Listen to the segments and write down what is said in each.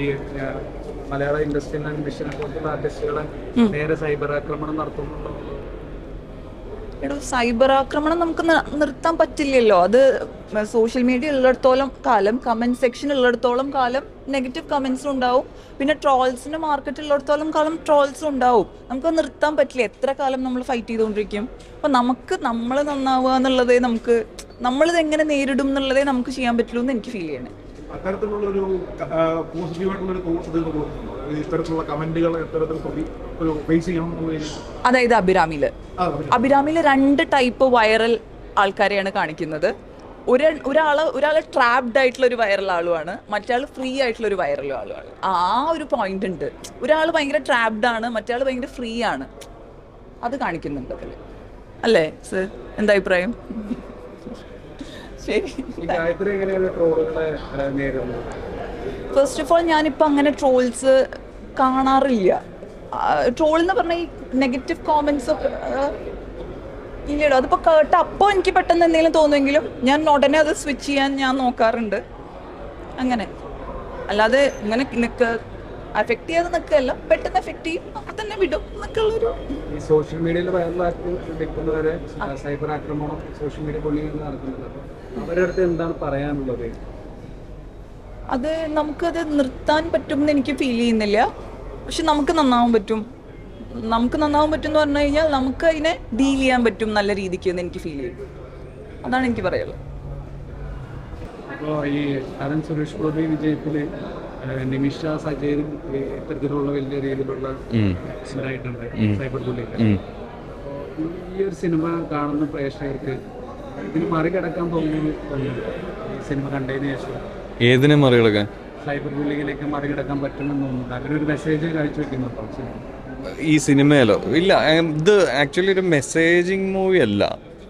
ഈ മലയാള ഇൻഡസ്ട്രിയിൽ ആൻഡ് മിഷനെ പോലുള്ള ആർട്ടിസ്റ്റുകളെ നേരെ സൈബർ ആക്രമണം നടത്തുന്നുണ്ടോ? എടോ സൈബർ ആക്രമണം നമുക്ക് നിർത്താൻ പറ്റില്ലല്ലോ. അത് സോഷ്യൽ മീഡിയ ഉള്ളിടത്തോളം കാലം കമന്റ് സെക്ഷൻ ഉള്ളിടത്തോളം കാലം നെഗറ്റീവ് കമന്റ്സും ഉണ്ടാവും. പിന്നെ ട്രോൾസിന്റെ മാർക്കറ്റ് ഉള്ളിടത്തോളം കാലം ട്രോൾസും ഉണ്ടാവും. നമുക്ക് നിർത്താൻ പറ്റില്ല. എത്ര കാലം നമ്മൾ ഫൈറ്റ് ചെയ്തുകൊണ്ടിരിക്കും. അപ്പൊ നമുക്ക് നമ്മൾ നന്നാവുക എന്നുള്ളതേ നമുക്ക് നമ്മളിത് എങ്ങനെ നേരിടും എന്നുള്ളതേ നമുക്ക് ചെയ്യാൻ പറ്റുള്ളൂ എന്ന് എനിക്ക് ഫീൽ ചെയ്യണേ. അത്തരത്തിലുള്ളൊരു പോസിറ്റീവായിട്ടുള്ളൊരു ഇത്തരത്തിലുള്ള കമന്റുകൾ ഇത്തരത്തിൽ ഒരു ഫേസ് ചെയ്യണം എന്നുള്ളതിൽ അതായത് അഭിരാമിയിൽ ആ, അഭിരാമിയിൽ രണ്ട് ടൈപ്പ് വൈറൽ ആൾക്കാരെയാണ് കാണിക്കുന്നത്. ഒരു ഒരാൾ ഒരാൾ ട്രാപ്ഡ് ആയിട്ടുള്ള ഒരു വൈറൽ ആളുമാണ് മറ്റാൾ ഫ്രീ ആയിട്ടുള്ള ഒരു വൈറൽ ആളുമാണ് ആ ഒരു പോയിന്റ് ഉണ്ട്. ഒരാൾ ഭയങ്കര ട്രാപ്ഡ് ആണ് മറ്റാൾ ഭയങ്കര ഫ്രീ ആണ്. അത് കാണിക്കുന്നുണ്ട് അതിൽ അല്ലേ സർ എന്താ അഭിപ്രായം? ശരി. ഫസ്റ്റ് ഓഫ് ഓൾ ഞാനിപ്പോൾ അങ്ങനെ ട്രോൾസ് കാണാറില്ല. ട്രോൾ എന്ന് പറഞ്ഞ ഈ നെഗറ്റീവ് കോമെന്റ്സ് ഒക്കെ ഇല്ലടോ അതിപ്പോൾ കേട്ട അപ്പോൾ എനിക്ക് പെട്ടെന്ന് എന്തെങ്കിലും തോന്നുമെങ്കിലും ഞാൻ ഉടനെ അത് സ്വിച്ച് ചെയ്യാൻ ഞാൻ നോക്കാറുണ്ട്. അങ്ങനെ. അല്ലാതെ ഇങ്ങനെ അഫക്റ്റ് ചെയ്യാതെ നിൽക്കുകയല്ല. പെട്ടെന്ന് എഫക്റ്റ് ചെയ്യും. അപ്പൊ തന്നെ വിടും എന്നൊക്കെയുള്ളൊരു ഈ സോഷ്യൽ മീഡിയയിൽ സൈബർ ആക്രമണം സോഷ്യൽ മീഡിയ ബുള്ളിങ് നടക്കുന്നത് അവരുടെ അടുത്ത് എന്താണ് പറയാനുള്ളത്? അത് നമുക്കത് നിർത്താൻ പറ്റും എന്ന് എനിക്ക് ഫീൽ ചെയ്യുന്നില്ല. പക്ഷെ നമുക്ക് നന്നാവാൻ പറ്റും. നമുക്ക് നന്നാവാൻ പറ്റും എന്ന് പറഞ്ഞു കഴിഞ്ഞാൽ നമുക്ക് അതിനെ ഡീൽ ചെയ്യാൻ പറ്റും നല്ല രീതിക്ക് എന്ന് എനിക്ക് ഫീൽ ചെയ്യും. അതാണ് എനിക്ക് പറയുള്ളത് അപ്പോൾ ഈ സുരേഷ് ഗോപി നിമിഷ സജയനും ഇത്തരത്തിലുള്ള വലിയ രീതിയിലുള്ള ഇതായിട്ടുണ്ട് സൈബർ ബുള്ളിങ് ഈ ഒരു സിനിമ കാണുന്ന പ്രേക്ഷകർക്ക് ഇതിന് മറികടക്കാൻ തോന്നുന്നു ഈ സിനിമ കണ്ടതിന് ശേഷം ഏതിനെ മറികടക്കാൻ? സൈബർ ബുള്ളിങ്ങിലേക്ക് മറികടക്കാൻ പറ്റുമെന്ന് തോന്നുന്നു അങ്ങനെ ഒരു മെസ്സേജ് കാഴ്ചവെക്കുന്നുണ്ടോ സിനിമ ഈ സിനിമയിലോ ഇല്ല ഇത് ആക്ച്വലി ഒരു മെസ്സേജിങ് മൂവി അല്ല.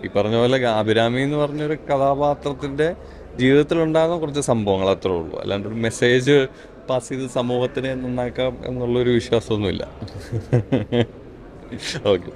ഈ പറഞ്ഞ പോലെ അഭിരാമി എന്ന് പറഞ്ഞൊരു കഥാപാത്രത്തിന്റെ ജീവിതത്തിലുണ്ടാകുന്ന കുറച്ച് സംഭവങ്ങൾ അത്രേ ഉള്ളൂ. അല്ലാണ്ട് ഒരു മെസ്സേജ് പാസ് ചെയ്ത് സമൂഹത്തിനെ നന്നാക്കാം എന്നുള്ളൊരു വിശ്വാസമൊന്നുമില്ല. ഓക്കെ